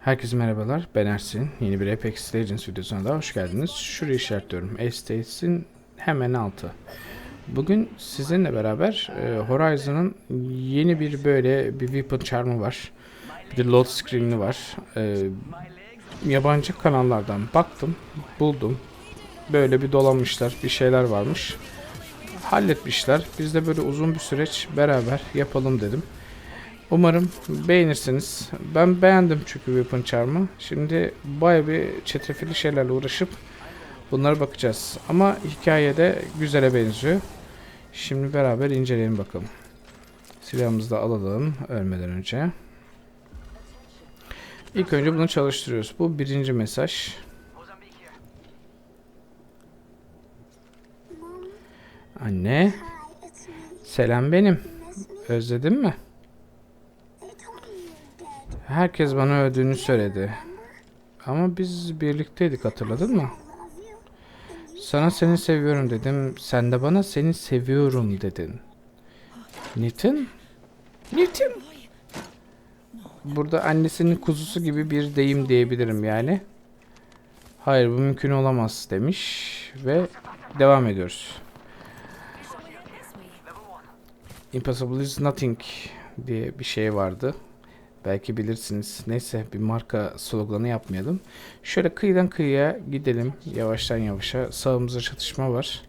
Herkese merhabalar, ben Ersin. Yeni bir Apex Legends videosuna da hoş geldiniz. Şurayı işaretliyorum. Estates'in hemen altı. Bugün sizinle beraber e, Horizon'ın yeni bir böyle bir weapon charm'ı var. Bir de load screen'i var. E, yabancı kanallardan baktım, buldum. Böyle bir dolanmışlar, bir şeyler varmış. Halletmişler. Biz de böyle uzun bir süreç beraber yapalım dedim. Umarım beğenirsiniz. Ben beğendim çünkü Weapon Charm'ı. Şimdi baya bir çetrefilli şeylerle uğraşıp bunlara bakacağız. Ama hikayede güzele benziyor. Şimdi beraber inceleyelim bakalım. Silahımızı da alalım ölmeden önce. İlk önce bunu çalıştırıyoruz. Bu birinci mesaj. Anne. Selam benim. Özledin mi? Herkes bana öldüğünü söyledi. Ama biz birlikteydik hatırladın mı? Sana seni seviyorum dedim. Sen de bana seni seviyorum dedin. Nitin? Nitin? Burada annesinin kuzusu gibi bir deyim diyebilirim yani. Hayır bu mümkün olamaz demiş ve devam ediyoruz. Impossible is nothing diye bir şey vardı. Belki bilirsiniz. Neyse bir marka sloganı yapmayalım. Şöyle kıyıdan kıyıya gidelim. Yavaştan yavaşa. Sağımızda çatışma var.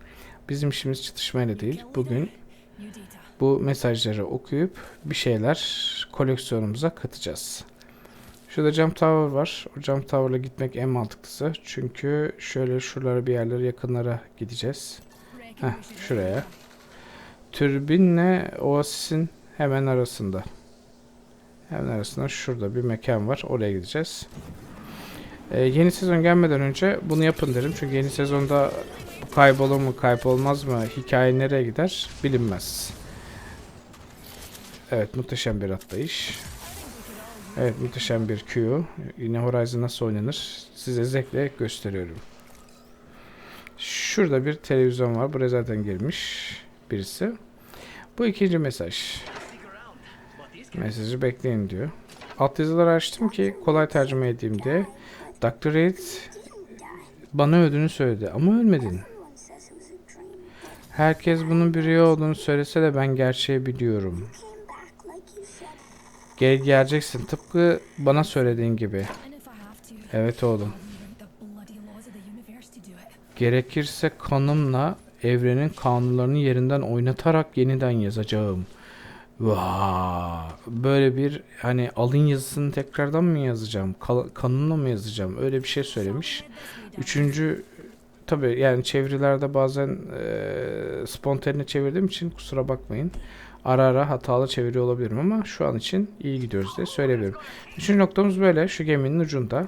Bizim işimiz çatışmayla değil. Bugün bu mesajları okuyup bir şeyler koleksiyonumuza katacağız. Şurada cam tower var. O cam tower'la gitmek en mantıklısı. Çünkü şöyle şuralara bir yerlere yakınlara gideceğiz. Heh, şuraya. Türbinle Oasis'in hemen arasında. Hemen arasında şurada bir mekan var. Oraya gideceğiz. Ee, yeni sezon gelmeden önce bunu yapın derim. Çünkü yeni sezonda kaybolur mu kaybolmaz mı hikaye nereye gider bilinmez. Evet muhteşem bir atlayış. Evet muhteşem bir Q. Yine Horizon nasıl oynanır size zevkle gösteriyorum. Şurada bir televizyon var. Buraya zaten girmiş birisi. Bu ikinci mesaj. Mesajı bekleyin diyor. Alt yazıları açtım ki kolay tercüme edeyim diye. Dr. Reed bana öldüğünü söyledi ama ölmedin. Herkes bunun bir rüya olduğunu söylese de ben gerçeği biliyorum. Gel geleceksin tıpkı bana söylediğin gibi. Evet oğlum. Gerekirse kanımla evrenin kanunlarını yerinden oynatarak yeniden yazacağım. Vaa, böyle bir hani alın yazısını tekrardan mı yazacağım? Kal- kanunla mı yazacağım? Öyle bir şey söylemiş. Üçüncü tabi yani çevirilerde bazen e, spontane çevirdiğim için kusura bakmayın. Ara ara hatalı çeviriyor olabilirim ama şu an için iyi gidiyoruz diye söyleyebilirim. Üçüncü noktamız böyle şu geminin ucunda.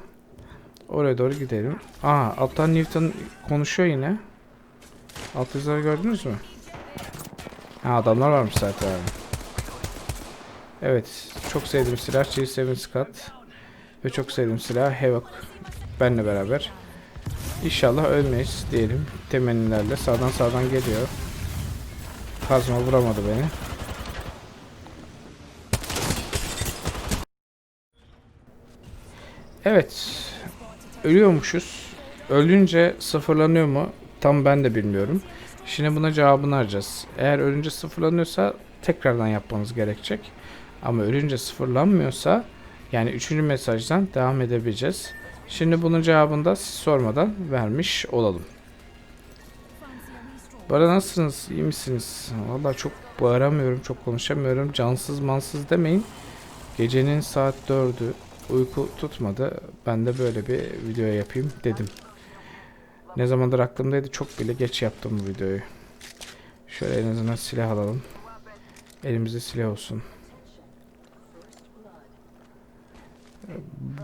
Oraya doğru gidelim. Aa alttan Newton konuşuyor yine. Alt yazıları gördünüz mü? Ha adamlar varmış zaten. Evet. Çok sevdiğim silah G7 Scott. Ve çok sevdiğim silah Havoc. Benle beraber. İnşallah ölmeyiz diyelim. Temennilerle. Sağdan sağdan geliyor. Kazma vuramadı beni. Evet. Ölüyormuşuz. Ölünce sıfırlanıyor mu? Tam ben de bilmiyorum. Şimdi buna cevabını arayacağız. Eğer ölünce sıfırlanıyorsa tekrardan yapmamız gerekecek. Ama ölünce sıfırlanmıyorsa yani üçüncü mesajdan devam edebileceğiz. Şimdi bunun cevabını da siz sormadan vermiş olalım. Bana nasılsınız? İyi misiniz? Vallahi çok bağıramıyorum, çok konuşamıyorum. Cansız mansız demeyin. Gecenin saat 4'ü uyku tutmadı. Ben de böyle bir video yapayım dedim. Ne zamandır aklımdaydı çok bile geç yaptım bu videoyu. Şöyle en azından silah alalım. Elimizde silah olsun.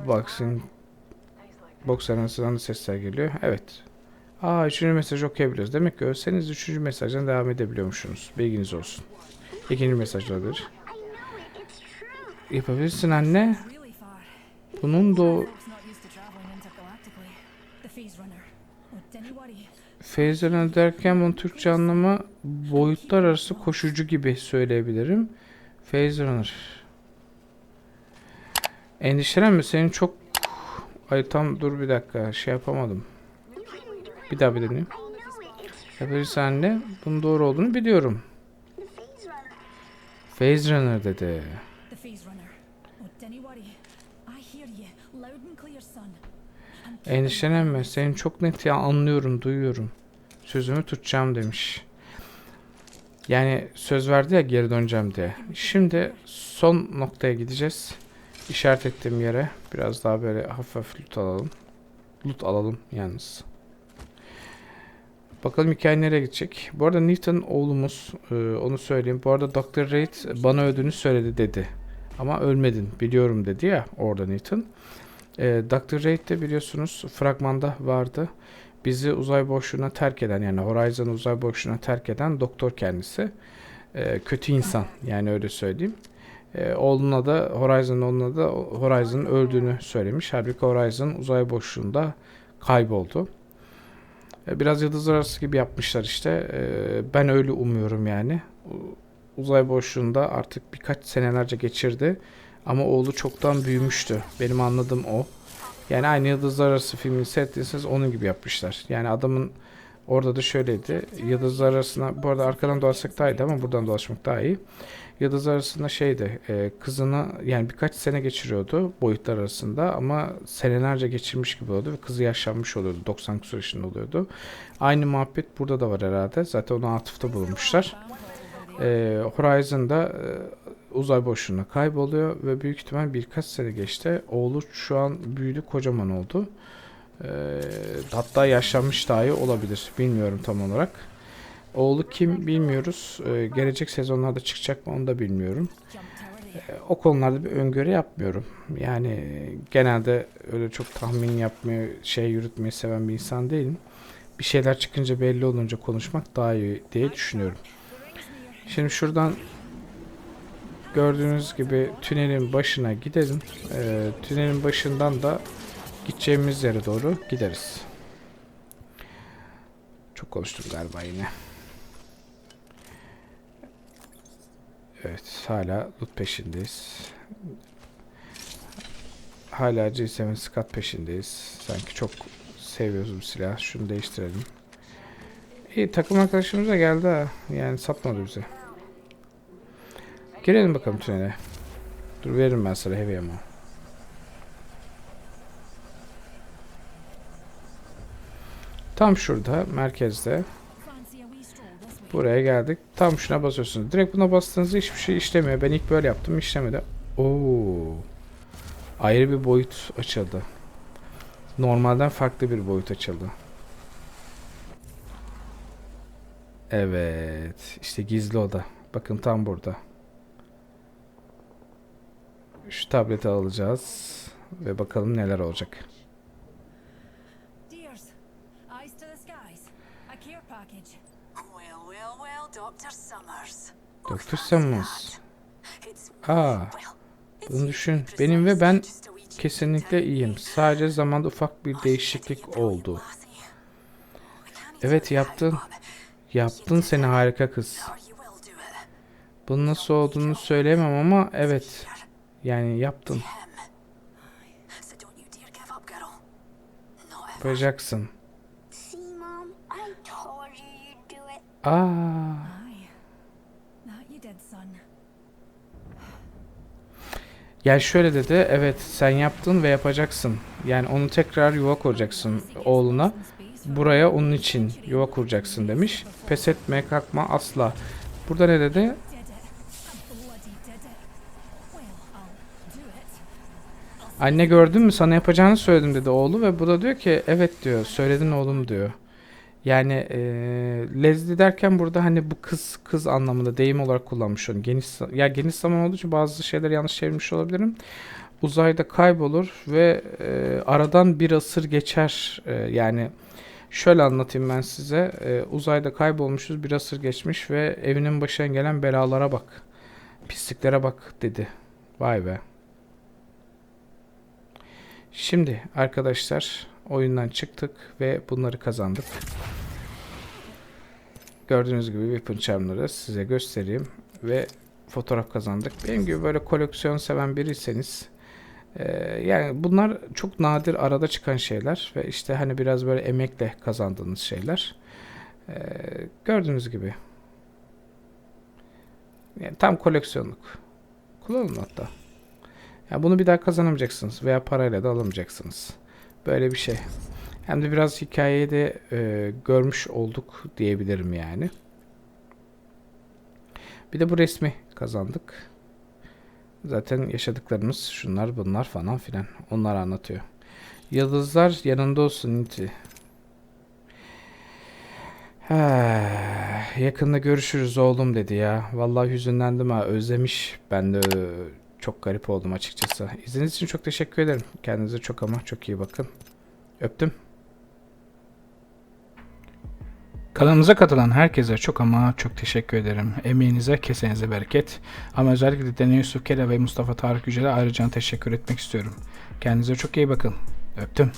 Boxing Box arenasından da sesler geliyor. Evet. Aa üçüncü mesaj okuyabiliyoruz. Demek ki ölseniz üçüncü mesajdan devam edebiliyormuşsunuz. Bilginiz olsun. İkinci mesaj olabilir. Yapabilirsin anne. Bunun da Runner derken bunun Türkçe anlamı boyutlar arası koşucu gibi söyleyebilirim. Runner. Endişelenme senin çok Ay tam dur bir dakika şey yapamadım. Bir daha bir deneyeyim. Ya bir saniye bunun doğru olduğunu biliyorum. Phase Runner dedi. Endişelenme seni çok net ya anlıyorum duyuyorum. Sözümü tutacağım demiş. Yani söz verdi ya geri döneceğim diye. Şimdi son noktaya gideceğiz. İşaret ettiğim yere biraz daha böyle hafif loot alalım. Loot alalım yalnız. Bakalım hikaye nereye gidecek. Bu arada Newton oğlumuz e, onu söyleyeyim. Bu arada Dr. Reid bana öldüğünü söyledi dedi. Ama ölmedin biliyorum dedi ya orada Newton. E, Dr. Reid de biliyorsunuz fragmanda vardı. Bizi uzay boşluğuna terk eden yani Horizon'ı uzay boşluğuna terk eden doktor kendisi. E, kötü insan yani öyle söyleyeyim. E, oğluna da Horizon'ın oğluna da Horizon'ın öldüğünü söylemiş. Halbuki Horizon uzay boşluğunda kayboldu. E, biraz yıldızlar arası gibi yapmışlar işte. E, ben öyle umuyorum yani. Uzay boşluğunda artık birkaç senelerce geçirdi. Ama oğlu çoktan büyümüştü. Benim anladığım o. Yani aynı Yıldızlar Arası filmini seyrettiyseniz onun gibi yapmışlar. Yani adamın orada da şöyleydi. Yıldızlar arasına bu arada arkadan dolaşsak daha iyiydi ama buradan dolaşmak daha iyi. Yıldızlar arasında şeydi e, kızını yani birkaç sene geçiriyordu boyutlar arasında ama senelerce geçirmiş gibi oluyordu ve kızı yaşlanmış oluyordu. 90 küsur yaşında oluyordu. Aynı muhabbet burada da var herhalde. Zaten ona atıfta bulunmuşlar. E, Horizon'da e, uzay boşluğuna kayboluyor ve büyük ihtimal birkaç sene geçti. Oğlu şu an büyüdü kocaman oldu. Ee, hatta yaşlanmış dahi olabilir. Bilmiyorum tam olarak. Oğlu kim bilmiyoruz. Ee, gelecek sezonlarda çıkacak mı onu da bilmiyorum. Ee, o konularda bir öngörü yapmıyorum. Yani genelde öyle çok tahmin yapmayı, şey yürütmeyi seven bir insan değilim. Bir şeyler çıkınca belli olunca konuşmak daha iyi diye düşünüyorum. Şimdi şuradan gördüğünüz gibi tünelin başına gidelim. Ee, tünelin başından da gideceğimiz yere doğru gideriz. Çok konuştum galiba yine. Evet hala loot peşindeyiz. Hala G7 Scat peşindeyiz. Sanki çok seviyoruz bu silah. Şunu değiştirelim. İyi takım arkadaşımız da geldi ha. Yani satmadı bize. Girelim bakalım tünele. Dur veririm ben sana heavy ammo. Tam şurada merkezde buraya geldik. Tam şuna basıyorsunuz. Direkt buna bastığınızda hiçbir şey işlemiyor. Ben ilk böyle yaptım işlemedi. Oo. Ayrı bir boyut açıldı. Normalden farklı bir boyut açıldı. Evet. işte gizli oda. Bakın tam burada. Şu tableti alacağız. Ve bakalım neler olacak. Dr. Summers. Dr. Summers. It's Aa, bunu düşün. Benim ve ben kesinlikle iyiyim. Sadece zamanda ufak bir değişiklik oldu. Evet yaptın. Yaptın seni harika kız. Bunun nasıl olduğunu söyleyemem ama evet. Yani yaptın. Yapacaksın. Aa, yani şöyle dedi. Evet sen yaptın ve yapacaksın. Yani onu tekrar yuva kuracaksın oğluna. Buraya onun için yuva kuracaksın demiş. Pes etme kalkma asla. Burada ne dedi? Anne gördün mü sana yapacağını söyledim dedi oğlu ve bu da diyor ki evet diyor söyledin oğlum diyor. Yani e, Leslie derken burada hani bu kız kız anlamında deyim olarak kullanmış onu. Geniş ya geniş zaman olduğu için bazı şeyler yanlış çevirmiş olabilirim. Uzayda kaybolur ve e, aradan bir asır geçer. E, yani şöyle anlatayım ben size. E, uzayda kaybolmuşuz bir asır geçmiş ve evinin başına gelen belalara bak. Pisliklere bak dedi. Vay be. Şimdi arkadaşlar oyundan çıktık ve bunları kazandık. Gördüğünüz gibi weapon charm'ları size göstereyim ve fotoğraf kazandık. Benim gibi böyle koleksiyon seven biriyseniz Ee, yani bunlar çok nadir arada çıkan şeyler ve işte hani biraz böyle emekle kazandığınız şeyler. Ee, gördüğünüz gibi. Yani tam koleksiyonluk. Kullanın hatta. Yani bunu bir daha kazanamayacaksınız veya parayla da alamayacaksınız. Böyle bir şey. Hem de biraz hikayeyi de e, görmüş olduk diyebilirim yani. Bir de bu resmi kazandık. Zaten yaşadıklarımız şunlar bunlar falan filan. Onlar anlatıyor. Yıldızlar yanında olsun. Ha, yakında görüşürüz oğlum dedi ya. Vallahi hüzünlendim ha. Özlemiş. Ben de çok garip oldum açıkçası. İzlediğiniz için çok teşekkür ederim. Kendinize çok ama çok iyi bakın. Öptüm. Kanalımıza katılan herkese çok ama çok teşekkür ederim. Emeğinize, kesenize bereket. Ama özellikle Dene Yusuf Kele ve Mustafa Tarık Yücel'e ayrıca teşekkür etmek istiyorum. Kendinize çok iyi bakın. Öptüm.